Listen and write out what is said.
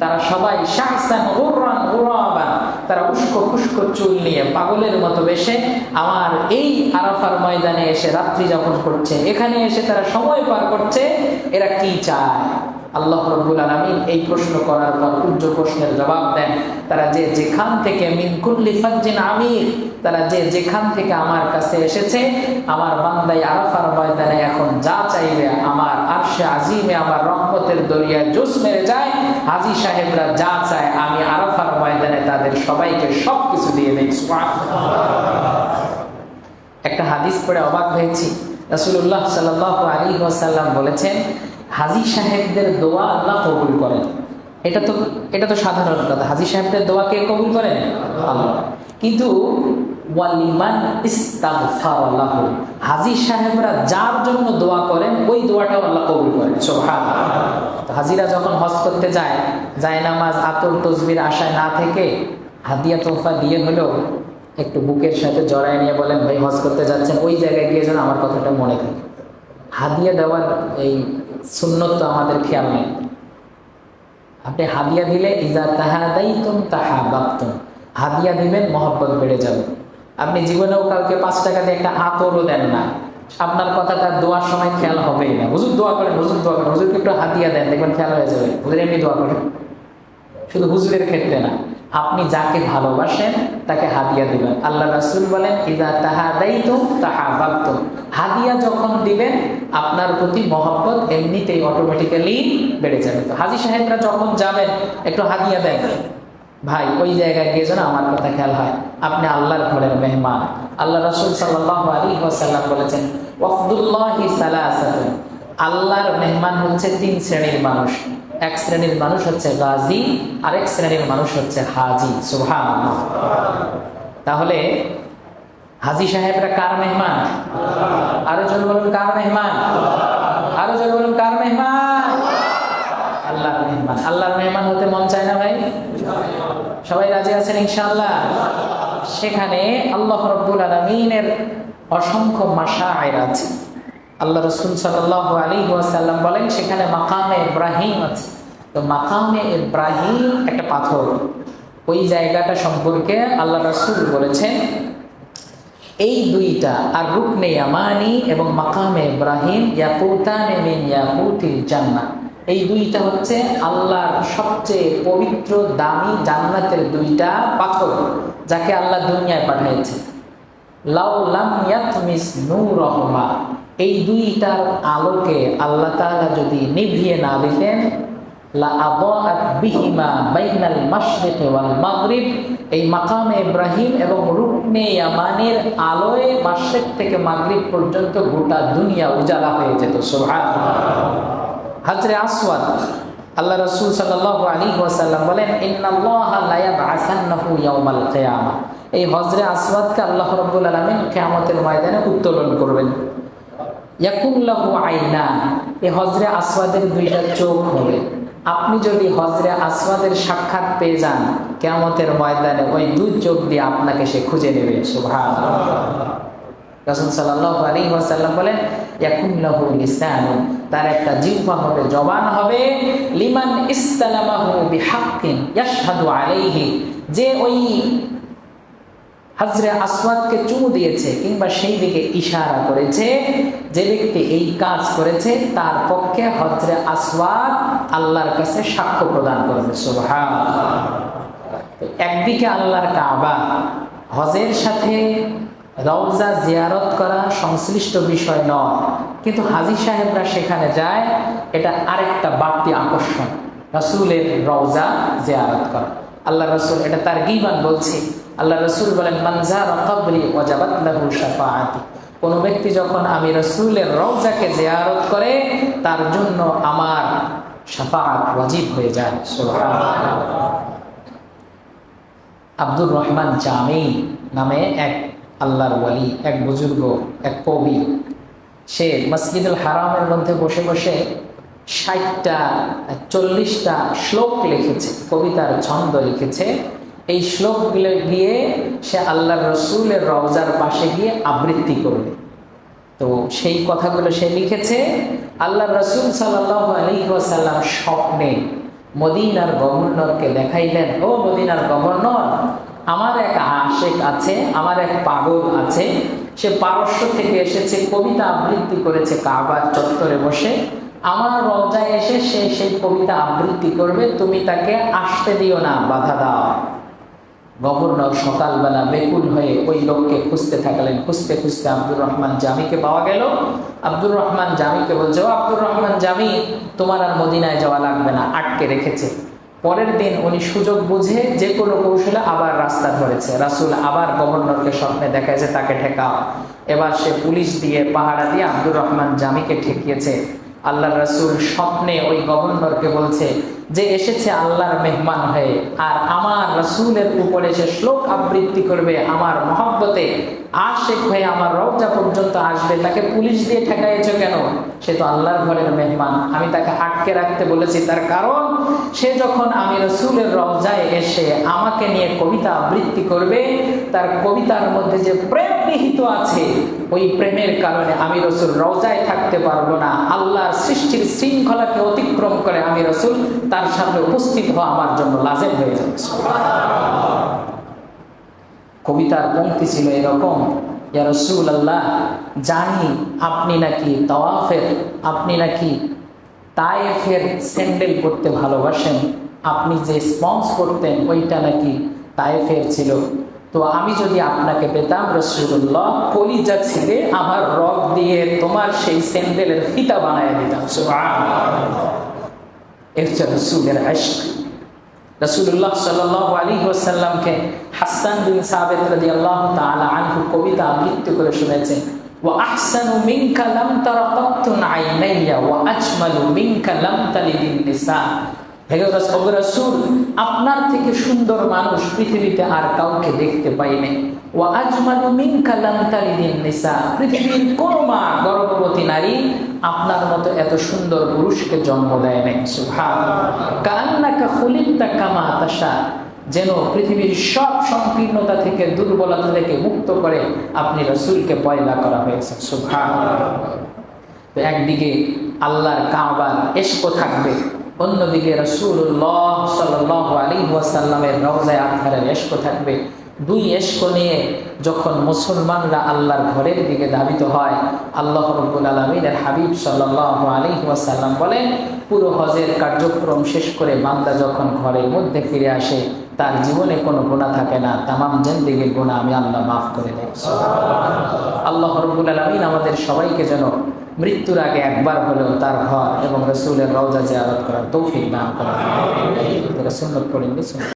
তারা সবাই তারা উস্কো খুস্কো চুল নিয়ে পাগলের মতো বেশে আমার এই আরাফার ময়দানে এসে রাত্রি যাপন করছে। এখানে এসে তারা সময় পার করছে। এরা কি চায়? আল্লাহ রব্বুল আলমিন এই প্রশ্ন করার পর উচ্চ প্রশ্নের জবাব দেন, তারা যে যেখান থেকে মিনকুল্লি ফাজ্জিন আমির, তারা যে যেখান থেকে আমার কাছে এসেছে, আমার বান্দাই আরাফার ময়দানে এখন যা চাইবে আমার আরশে আজিমে, আমার রহমতের দরিয়ায় জোস মেরে যায়, হাজি সাহেবরা যা চায় আমি আরাফার ময়দানে তাদের সবাইকে সব কিছু দিয়ে দিই। একটা হাদিস পড়ে অবাক হয়েছি। রাসুল্লাহ সাল্লাহ আলী ওয়াসাল্লাম বলেছেন হাজি সাহেবদের দোয়া আল্লাহ কবুল করেন। এটা তো এটা তো সাধারণ কথা। হাজি সাহেবদের দোয়া কে কবুল করেন? আল্লাহ। কিন্তু ওয়ালিমান ইস্তাগফারাল্লাহ হাজি সাহেবরা যার জন্য দোয়া করেন, ওই দোয়াটাও আল্লাহ কবুল করেন। সুবহান তো হাজিরা যখন হজ করতে যায় যায় নামাজ, আতর, তসবির আশায় না থেকে হাদিয়া তোফা দিয়ে হলেও একটু বুকের সাথে জড়ায় নিয়ে বলেন, ভাই, হজ করতে যাচ্ছেন। ওই জায়গায় গিয়ে যেন আমার কথাটা মনে থাকে। হাদিয়া দেওয়ার এই সুন্নত তো আমাদের খেয়াল নেই। আপনি হাদিয়া দিলে, ইজা তাহা দাইতুম তাহা বাপ্তুম হাদিয়া দিবেন, মহব্বত বেড়ে যাবে। আপনি জীবনেও কাউকে পাঁচ টাকা দিয়ে একটা আতরও দেন না। আপনার কথাটা দোয়ার সময় খেয়াল হবেই না। হুজুর দোয়া করেন, হুজুর দোয়া করেন। হুজুরকে একটু হাতিয়া দেন, দেখবেন খেয়াল হয়ে যাবে। হুজুর এমনি দোয়া করেন। শুধু হুজুরের ক্ষেত্রে না, আপনি যাকে ভালোবাসেন তাকে হাদিয়া দিবেন। আল্লাহ রাসুল বলেন, ইদা তাহা দায়িত তাহা বাক্ত হাদিয়া যখন দিবেন, আপনার প্রতি মহব্বত এমনিতেই অটোমেটিক্যালি বেড়ে যাবে। তো হাজি সাহেবরা যখন যাবেন, একটু হাদিয়া দেন। ভাই, ওই জায়গায় গিয়ে যেন আমার কথা খেয়াল হয়। আপনি আল্লাহর ঘরের মেহমান। আল্লাহ রসুল সাল্লাহ বলেছেন, ওয়াফদুল্লাহি সালাসাতুন। আল্লাহর মেহমান হচ্ছে তিন শ্রেণির মানুষ। এক শ্রেণির মানুষ হচ্ছে গাজী, আরেক শ্রেণির মানুষ হচ্ছে হাজি সুহান তাহলে হাজি সাহেবরা কার মেহমান? আরও জন বলুন, কার মেহমান? আরও জন বলুন, কার মেহমান? আল্লাহর মেহমান। আল্লাহর মেহমান হতে মন চায় না ভাই? সবাই রাজি আছেন ইনশাআল্লাহ? সেখানে আল্লাহ রব্বুল আলমিনের অসংখ্য মাসা আয়ের আছে। আল্লাহ রসুল সাল্লাহ আলী ওয়াসাল্লাম বলেন, সেখানে মাকামে ইব্রাহিম আছে। তো মাকামে ইব্রাহিম একটা পাথর। ওই জায়গাটা সম্পর্কে আল্লাহ রসুল বলেছেন, এই দুইটা আর রুকনে ইয়ামানি এবং মাকামে ইব্রাহিম, ইয়াকুতানে মিন ইয়াকুতিল জান্নাত এই দুইটা হচ্ছে আল্লাহর সবচেয়ে পবিত্র, দামি জান্নাতের দুইটা পাথর, যাকে আল্লাহ দুনিয়ায় পাঠিয়েছে লাউ লাম ইয়াতমিস নূরহমা। এই দুইটার আলোকে আল্লাহ তাআলা যদি নিভিয়ে না দিতেন এই মাকামে ইব্রাহিম এবং রুকনে ইয়ামানের আলোয় মাশরিক থেকে মাগরিব পর্যন্ত গোটা দুনিয়া উজালা হয়ে যেত, সুবহানাল্লাহ। হাজরে আসওয়াদ, আল্লাহ রসুল সাল্লাহ আলী ওয়াসাল্লাম বলেন এই হজরে আসওয়াদকে আল্লাহ রব্বুল আলমিন কেয়ামতের ময়দানে উত্তোলন করবেন। ইয়াকুল্লাহু আইনা এই হজরে আসওয়াদের দুইটা চোখ হবে। আপনি যদি হজরে আসওয়াদের সাক্ষাৎ পেয়ে যান, কেয়ামতের ময়দানে ওই দুই চোখ দিয়ে আপনাকে সে খুঁজে নেবে। সুভাষ রসুল সাল্লাহ আলী ওয়াসাল্লাম বলেন ইয়াকুল্লাহু লিসানু তার একটা জিহ্বা হবে, জবান হবে। লিমান ইস্তালামাহু বিহাক্কিন ইয়াশহাদু আলাইহি, যে ওই হাজরে আসওয়াদকে চুমু দিয়েছে কিংবা সেই দিকে ইশারা করেছে, যে ব্যক্তি এই কাজ করেছে তার পক্ষে হজরে আসওয়াদ আল্লাহর কাছে সাক্ষ্য প্রদান করবে। সুবহান একদিকে আল্লাহর কাবা, হজের সাথে রওজা জিয়ারত করা সংশ্লিষ্ট বিষয় নয়, কিন্তু হাজি সাহেবরা সেখানে যায়, এটা আরেকটা বাড়তি আকর্ষণ, রসুলের রওজা জিয়ারত করা। আল্লাহ রসুল এটা তার গিবান বলছে। আল্লাহ রসুল বলেন মানজার কবরি ওয়াজাবাত লাহু শাফাআতি। কোন ব্যক্তি যখন আমি রসুলের রওজাকে জিয়ারত করে, তার জন্য আমার শাফাআত ওয়াজিব হয়ে যায়। আব্দুর রহমান জামি নামে এক আল্লাহর ওয়ালি, এক বুজুর্গ, এক কবি। সে মসজিদুল হারামের মধ্যে বসে বসে ষাটটা, চল্লিশটা শ্লোক লিখেছে, কবিতার ছন্দ লিখেছে। এই শ্লোকগুলো গিয়ে সে আল্লাহ রসুলের রওজার পাশে গিয়ে আবৃত্তি করবে। তো সেই কথাগুলো সে লিখেছে আল্লাহ রসুল সাল্লাহ স্বপ্নে মদিনার গভর্নরকে দেখাইলেন, ও মদিনার গভর্নর, আমার এক আশেক আছে, আমার এক পাগল আছে। সে পারস্য থেকে এসেছে, কবিতা আবৃত্তি করেছে কাবার চত্বরে বসে। আমার রজায় এসে সে সেই কবিতা আবৃত্তি করবে, তুমি তাকে আসতে দিও না, বাধা দাও। গভর্নর সকালবেলা বেকুল হয়ে ওই লোককে খুঁজতে থাকলেন। খুঁজতে খুঁজতে আব্দুর রহমান জামিকে পাওয়া গেল। আব্দুর রহমান জামিকে বলছে, ও আব্দুর রহমান জামি, তোমার আর মদিনায় যাওয়া লাগবে না, আটকে রেখেছে। পরের দিন উনি সুযোগ বুঝে যে কোনো কৌশলে আবার রাস্তা ধরেছে। রাসুল আবার গভর্নরকে স্বপ্নে দেখায় যে তাকে ঠেকাও। এবার সে পুলিশ দিয়ে পাহারা দিয়ে আব্দুর রহমান জামিকে ঠেকিয়েছে। আল্লাহ রাসুল স্বপ্নে ওই গভর্নরকে বলছে যে এসেছে আল্লাহর মেহমান হয়ে, আর আমার রসুলের উপরে সে শ্লোক আবৃত্তি করবে, আমার মহব্বতে আশেক হয়ে আমার রওজা পর্যন্ত আসবে, তাকে পুলিশ দিয়ে ঠেকাইছ কেন? সে তো আল্লাহর ঘরের মেহমান। আমি তাকে আটকে রাখতে বলেছি, তার কারণ সে যখন আমি রসুলের রওজায় এসে আমাকে নিয়ে কবিতা আবৃত্তি করবে, তার কবিতার মধ্যে যে প্রেম নিহিত আছে, ওই প্রেমের কারণে আমি রসুল রওজায় থাকতে পারব না। আল্লাহর সৃষ্টির শৃঙ্খলাকে অতিক্রম করে আমি রসুল তার সামনে উপস্থিত হওয়া আমার জন্য লাজেম হয়ে যাচ্ছে। কবিতার পঙ্ক্তি ছিল এরকম, ইয়া আল্লাহ জানি আপনি নাকি তওয়াফের, আপনি নাকি তায়েফের স্যান্ডেল করতে ভালোবাসেন, আপনি যে স্পঞ্জ করতেন ওইটা নাকি তায়েফের ছিল। তো আমি যদি আপনাকে পেতাম রসুল্লাহ কলিজা ছেড়ে আমার রক দিয়ে তোমার সেই স্যান্ডেলের ফিতা বানায় দিতাম। হচ্ছে রসুলের আশক রসুল্লাহ সাল্লাহ আলী ওসাল্লামকে হাসান বিন সাবেদ রাজি আল্লাহ তাআলা আনহু কবিতা আবৃত্তি করে শুনেছেন وأحسن منك لم تر قط عيني وأجمل منك لم تلد النساء আপনার থেকে সুন্দর মানুষ পৃথিবীতে আর কাউকে দেখতে পাইনি ও আজমালু মিন কালাম তালিদিন নিসা, পৃথিবীর কোন মা গর্ভবতী নারী আপনার মতো এত সুন্দর পুরুষকে জন্ম দেয় নাই। কান্নাকা যেন পৃথিবীর সব সংকীর্ণতা থেকে, দুর্বলতা থেকে মুক্ত করে আপনি রসুলকে পয়দা করা হয়েছে। সুভান তো একদিকে আল্লাহর কাবার এসকো থাকবে অন্যদিকে রসুল্লাহ সাল্লাহ আলী ওয়াসাল্লামের রওজায় আধারের এস্ক থাকবে। দুই এস্ক নিয়ে যখন মুসলমানরা আল্লাহর ঘরের দিকে ধাবিত হয়, আল্লাহ রব্বুল আলমিনের হাবিব সাল্লাহ আলী ওয়াসাল্লাম বলেন, পুরো হজের কার্যক্রম শেষ করে বান্দা যখন ঘরের মধ্যে ফিরে আসে তার জীবনে কোনো গুণা থাকে না। তামাম জেন্দিগির গুণা আমি আল্লাহ মাফ করে দেয় আল্লাহ রবুল আলমিন আমাদের সবাইকে যেন মৃত্যুর আগে একবার হলেও তার ঘর এবং রসুলের রওজা জিয়ারত করার তৌফিক নাম করা সুন্নত করেন